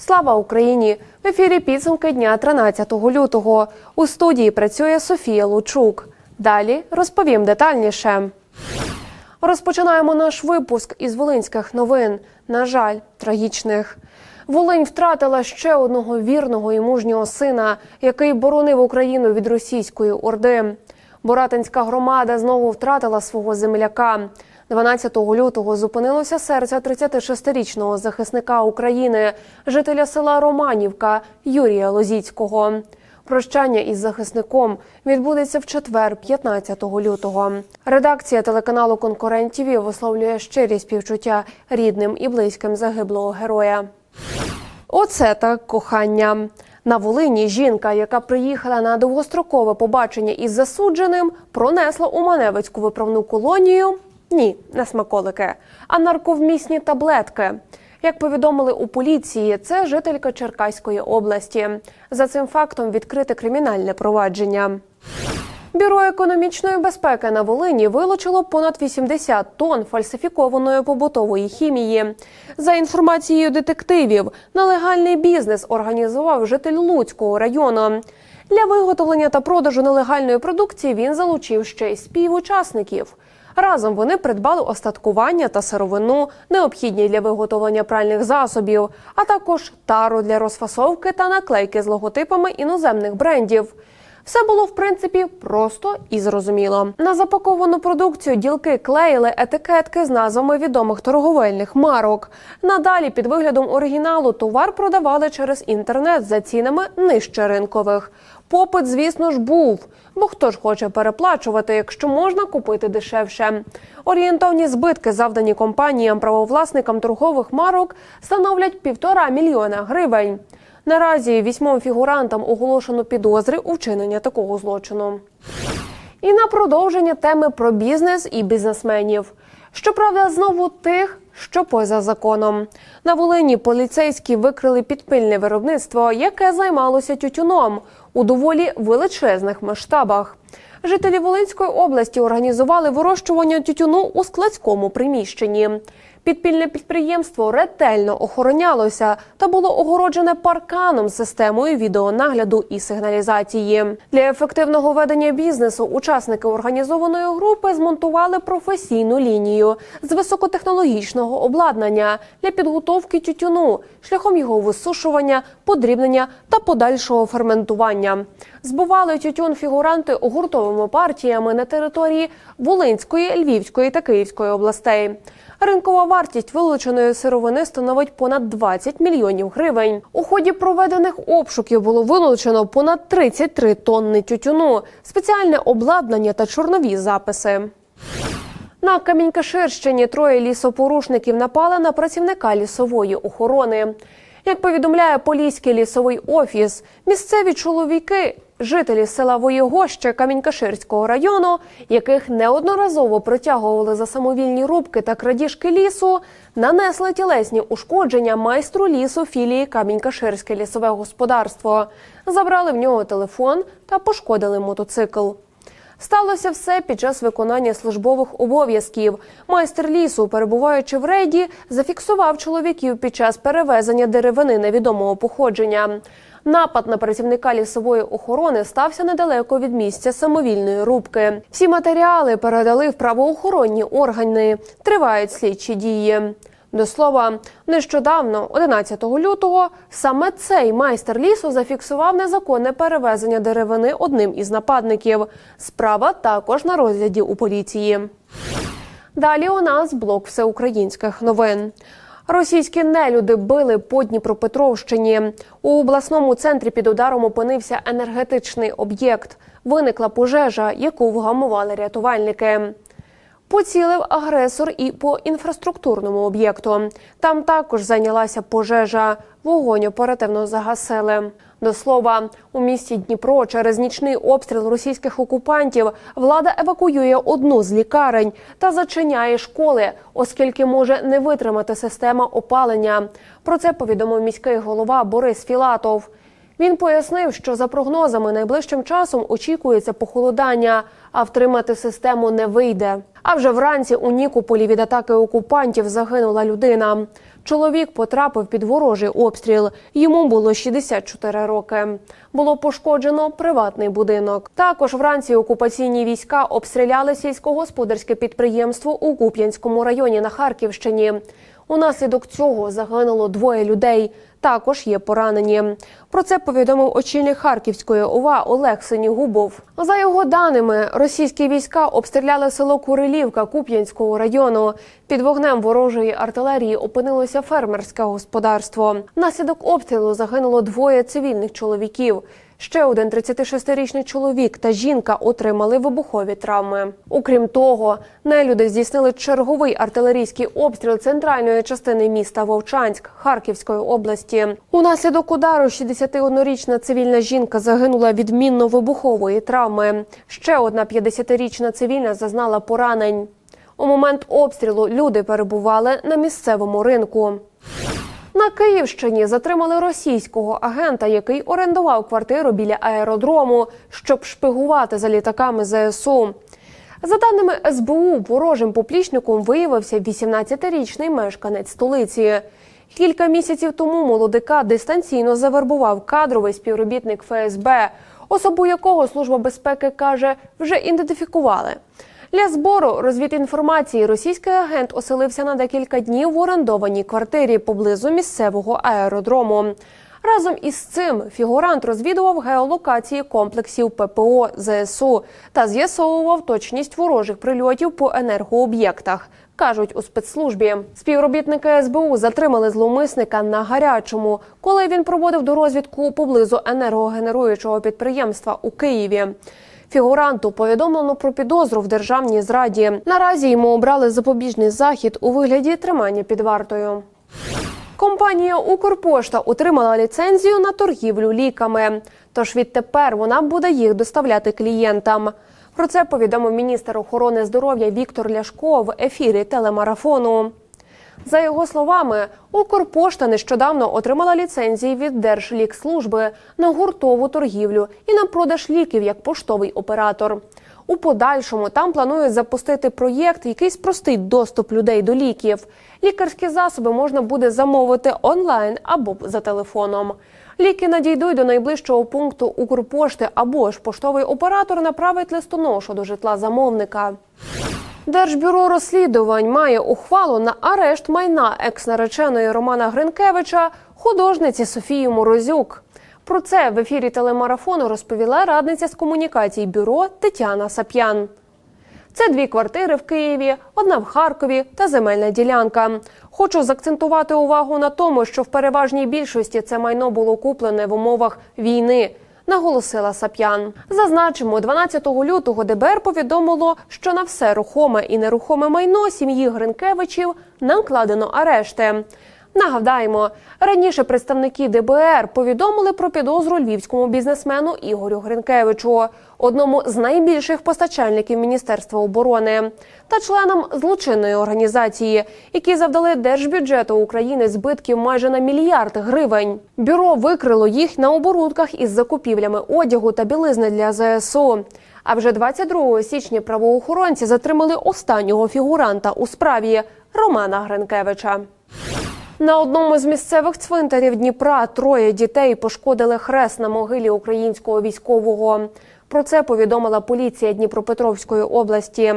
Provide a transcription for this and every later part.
Слава Україні! В ефірі підсумки дня 13 лютого. У студії працює Софія Лучук. Далі розповім детальніше. Розпочинаємо наш випуск із волинських новин. На жаль, трагічних. Волинь втратила ще одного вірного і мужнього сина, який боронив Україну від російської орди. Боратинська громада знову втратила свого земляка. 12 лютого зупинилося серце 36-річного захисника України, жителя села Романівка Юрія Лозіцького. Прощання із захисником відбудеться в четвер, 15 лютого. Редакція телеканалу Конкурент ТІВІ висловлює щирі співчуття рідним і близьким загиблого героя. Оце так кохання. На Волині жінка, яка приїхала на довгострокове побачення із засудженим, пронесла у Маневицьку виправну колонію. Ні, не смаколики, а нарковмісні таблетки. Як повідомили у поліції, це жителька Черкаської області. За цим фактом відкрите кримінальне провадження. Бюро економічної безпеки на Волині вилучило понад 80 тонн фальсифікованої побутової хімії. За інформацією детективів, нелегальний бізнес організував житель Луцького району. Для виготовлення та продажу нелегальної продукції він залучив ще й співучасників. Разом вони придбали остаткування та сировину, необхідні для виготовлення пральних засобів, а також тару для розфасовки та наклейки з логотипами іноземних брендів. Все було в принципі просто і зрозуміло. На запаковану продукцію ділки клеїли етикетки з назвами відомих торговельних марок. Надалі під виглядом оригіналу товар продавали через інтернет за цінами нижче ринкових. Попит, звісно ж, був. Бо хто ж хоче переплачувати, якщо можна купити дешевше? Орієнтовні збитки, завдані компаніям правовласникам торгових марок, становлять півтора мільйона гривень. Наразі вісьмом фігурантам оголошено підозри у вчиненні такого злочину. І на продовження теми про бізнес і бізнесменів. Щоправда, знову тих, що поза законом. На Волині поліцейські викрили підпильне виробництво, яке займалося тютюном у доволі величезних масштабах. Жителі Волинської області організували вирощування тютюну у складському приміщенні. Підпільне підприємство ретельно охоронялося та було огороджене парканом системою відеонагляду і сигналізації. Для ефективного ведення бізнесу учасники організованої групи змонтували професійну лінію з високотехнологічного обладнання для підготовки тютюну шляхом його висушування, подрібнення та подальшого ферментування. Збували тютюн фігуранти гуртовими партіями на території Волинської, Львівської та Київської областей. Ринкова вартість вилученої сировини становить понад 20 мільйонів гривень. У ході проведених обшуків було вилучено понад 33 тонни тютюну, спеціальне обладнання та чорнові записи. На Камінькаширщині троє лісопорушників напали на працівника лісової охорони. Як повідомляє Поліський лісовий офіс, місцеві чоловіки, жителі села Воєгоще Камінькаширського району, яких неодноразово притягували за самовільні рубки та крадіжки лісу, нанесли тілесні ушкодження майстру лісу філії Камінькаширське лісове господарство, забрали в нього телефон та пошкодили мотоцикл. Сталося все під час виконання службових обов'язків. Майстер лісу, перебуваючи в рейді, зафіксував чоловіків під час перевезення деревини невідомого походження. Напад на працівника лісової охорони стався недалеко від місця самовільної рубки. Всі матеріали передали в правоохоронні органи. Тривають слідчі дії. До слова, нещодавно, 11 лютого, саме цей майстер лісу зафіксував незаконне перевезення деревини одним із нападників. Справа також на розгляді у поліції. Далі у нас блок всеукраїнських новин. Російські нелюди били по Дніпропетровщині. У обласному центрі під ударом опинився енергетичний об'єкт. Виникла пожежа, яку вгамували рятувальники. Поцілив агресор і по інфраструктурному об'єкту. Там також зайнялася пожежа. Вогонь оперативно загасили. До слова, у місті Дніпро через нічний обстріл російських окупантів влада евакуює одну з лікарень та зачиняє школи, оскільки може не витримати система опалення. Про це повідомив міський голова Борис Філатов. Він пояснив, що за прогнозами найближчим часом очікується похолодання, а втримати систему не вийде. А вже вранці у Нікополі від атаки окупантів загинула людина. Чоловік потрапив під ворожий обстріл. Йому було 64 роки. Було пошкоджено приватний будинок. Також вранці окупаційні війська обстріляли сільськогосподарське підприємство у Куп'янському районі на Харківщині. Унаслідок цього загинуло двоє людей. Також є поранені. Про це повідомив очільник Харківської ОВА Олег Синігубов. За його даними, російські війська обстріляли село Курилівка Куп'янського району. Під вогнем ворожої артилерії опинилося фермерське господарство. Внаслідок обстрілу загинуло двоє цивільних чоловіків. Ще один 36-річний чоловік та жінка отримали вибухові травми. Окрім того, нелюди здійснили черговий артилерійський обстріл центральної частини міста Вовчанськ Харківської області. Унаслідок удару 61-річна цивільна жінка загинула від мінно-вибухової травми. Ще одна 50-річна цивільна зазнала поранень. У момент обстрілу люди перебували на місцевому ринку. На Київщині затримали російського агента, який орендував квартиру біля аеродрому, щоб шпигувати за літаками ЗСУ. За даними СБУ, ворожим поплічником виявився 18-річний мешканець столиці. Кілька місяців тому молодика дистанційно завербував кадровий співробітник ФСБ, особу якого служба безпеки каже, вже ідентифікували. Для збору розвідінформації російський агент оселився на декілька днів в орендованій квартирі поблизу місцевого аеродрому. Разом із цим фігурант розвідував геолокації комплексів ППО ЗСУ та з'ясовував точність ворожих прильотів по енергооб'єктах. Кажуть у спецслужбі, співробітники СБУ затримали зловмисника на гарячому, коли він проводив до розвідку поблизу енергогенеруючого підприємства у Києві. Фігуранту повідомлено про підозру в державній зраді. Наразі йому обрали запобіжний захід у вигляді тримання під вартою. Компанія Укрпошта отримала ліцензію на торгівлю ліками. Тож відтепер вона буде їх доставляти клієнтам. Про це повідомив міністр охорони здоров'я Віктор Ляшко в ефірі телемарафону. За його словами, Укрпошта нещодавно отримала ліцензії від Держлікслужби на гуртову торгівлю і на продаж ліків як поштовий оператор. У подальшому там планують запустити проєкт, який спростить доступ людей до ліків. Лікарські засоби можна буде замовити онлайн або за телефоном. Ліки надійдуть до найближчого пункту Укрпошти або ж поштовий оператор направить листоношу до житла замовника. Держбюро розслідувань має ухвалу на арешт майна екс-нареченої Романа Гринкевича, художниці Софії Морозюк. Про це в ефірі телемарафону розповіла радниця з комунікацій бюро Тетяна Сап'ян. Це дві квартири в Києві, одна в Харкові та земельна ділянка. Хочу закцентувати увагу на тому, що в переважній більшості це майно було куплене в умовах війни. Наголосила Сап'ян. Зазначимо, 12 лютого ДБР повідомило, що на все рухоме і нерухоме майно сім'ї Гринкевичів накладено арешти. Нагадаємо, раніше представники ДБР повідомили про підозру львівському бізнесмену Ігорю Гринкевичу, одному з найбільших постачальників Міністерства оборони, та членам злочинної організації, які завдали держбюджету України збитків майже на мільярд гривень. Бюро викрило їх на оборудках із закупівлями одягу та білизни для ЗСУ. А вже 22 січня правоохоронці затримали останнього фігуранта у справі Романа Гринкевича. На одному з місцевих цвинтарів Дніпра троє дітей пошкодили хрест на могилі українського військового. Про це повідомила поліція Дніпропетровської області.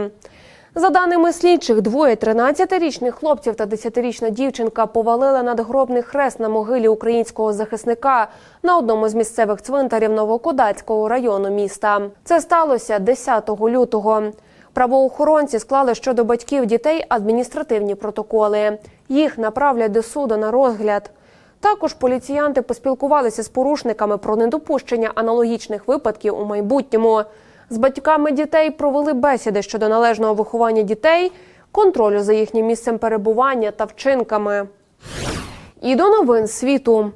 За даними слідчих, двоє 13-річних хлопців та 10-річна дівчинка повалили надгробний хрест на могилі українського захисника на одному з місцевих цвинтарів Новокодацького району міста. Це сталося 10 лютого. Правоохоронці склали щодо батьків дітей адміністративні протоколи. Їх направлять до суду на розгляд. Також поліціянти поспілкувалися з порушниками про недопущення аналогічних випадків у майбутньому. З батьками дітей провели бесіди щодо належного виховання дітей, контролю за їхнім місцем перебування та вчинками. І до новин світу.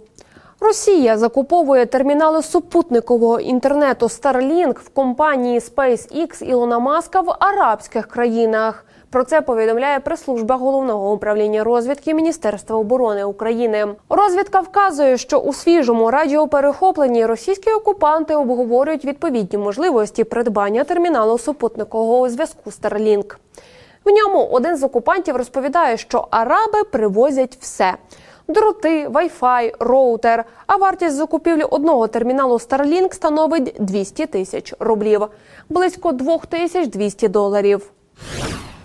Росія закуповує термінали супутникового інтернету Starlink в компанії SpaceX Ілона Маска в арабських країнах. Про це повідомляє прес-служба головного управління розвідки Міністерства оборони України. Розвідка вказує, що у свіжому радіоперехопленні російські окупанти обговорюють відповідні можливості придбання терміналу супутникового зв'язку Starlink. В ньому один з окупантів розповідає, що араби привозять все. Дроти, вайфай, роутер. А вартість закупівлі одного терміналу Starlink становить 200 тисяч рублів, близько 2200 доларів.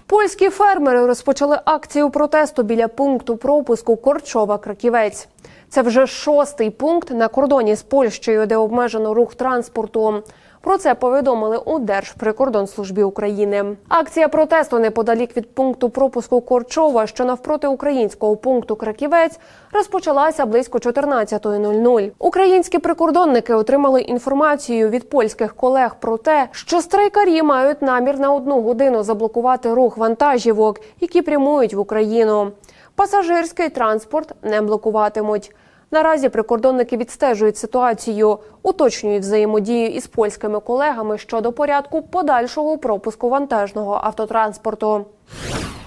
Польські фермери розпочали акцію протесту біля пункту пропуску Корчова-Краківець. Це вже шостий пункт на кордоні з Польщею, де обмежено рух транспорту. Про це повідомили у Держприкордонслужбі України. Акція протесту неподалік від пункту пропуску Корчова, що навпроти українського пункту Краківець, розпочалася близько 14.00. Українські прикордонники отримали інформацію від польських колег про те, що страйкарі мають намір на одну годину заблокувати рух вантажівок, які прямують в Україну. Пасажирський транспорт не блокуватимуть. Наразі прикордонники відстежують ситуацію, уточнюють взаємодію із польськими колегами щодо порядку подальшого пропуску вантажного автотранспорту.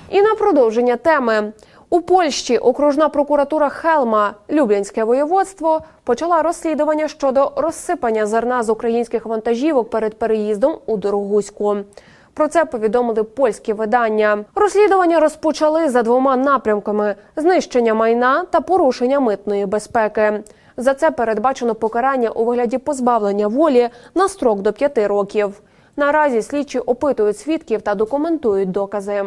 І на продовження теми. У Польщі окружна прокуратура Хелма, Люблінське воєводство, почала розслідування щодо розсипання зерна з українських вантажівок перед переїздом у Дорогуську. Про це повідомили польські видання. Розслідування розпочали за двома напрямками: знищення майна та порушення митної безпеки. За це передбачено покарання у вигляді позбавлення волі на строк до п'яти років. Наразі слідчі опитують свідків та документують докази.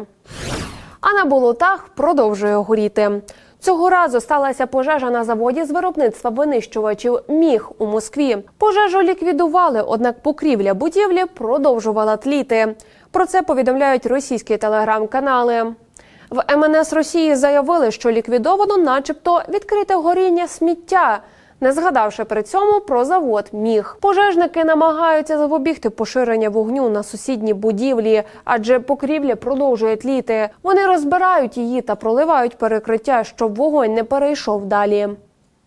А на болотах продовжує горіти. Цього разу сталася пожежа на заводі з виробництва винищувачів міг у Москві. Пожежу ліквідували, однак покрівля будівлі продовжувала тліти. Про це повідомляють російські телеграм-канали. В МНС Росії заявили, що ліквідовано, начебто, відкрите горіння сміття, не згадавши при цьому про завод міг. Пожежники намагаються запобігти поширення вогню на сусідні будівлі, адже покрівля продовжує тліти. Вони розбирають її та проливають перекриття, щоб вогонь не перейшов далі.